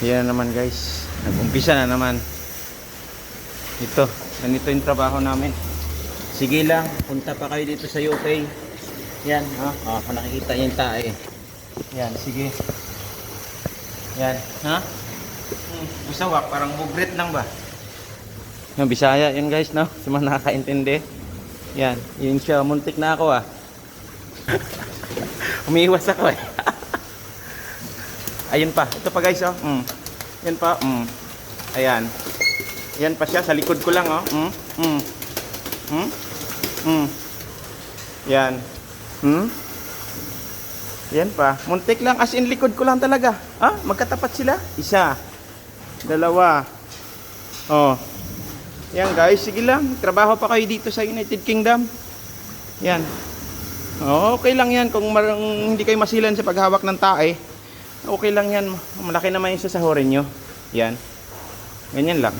Yan na naman guys. Nag-umpisa na naman. Ito. Ganito yung trabaho namin. Sige lang. Punta pa kayo dito sa UK. Yan. Ha? Oh, kung nakikita yung tae. Yan. Sige. Yan. Ha? Hmm. Usawak. Parang bugret lang ba? Yung Bisaya yun guys no? Sa mga nakakaintindi. Yan. Yun siya. Muntik na ako ah. Umiiwas ako eh. Ayun pa. Ito pa guys, oh. Mm. Yan pa. Mm. Ayan. Yan pa siya. Sa likod ko lang, oh. Mm. Mm. Mm. Mm. Yan. Mm. Yan pa. Muntik lang. As in, likod ko lang talaga. Ah, magkatapat sila. Isa. Dalawa. Oh. Yan guys, sige lang. Trabaho pa kayo dito sa United Kingdom. Yan. Okay lang yan kung hindi kayo masilan sa paghawak ng tae. Okay lang yan. Malaki naman yung sasahurin nyo. Yan. Ganyan lang.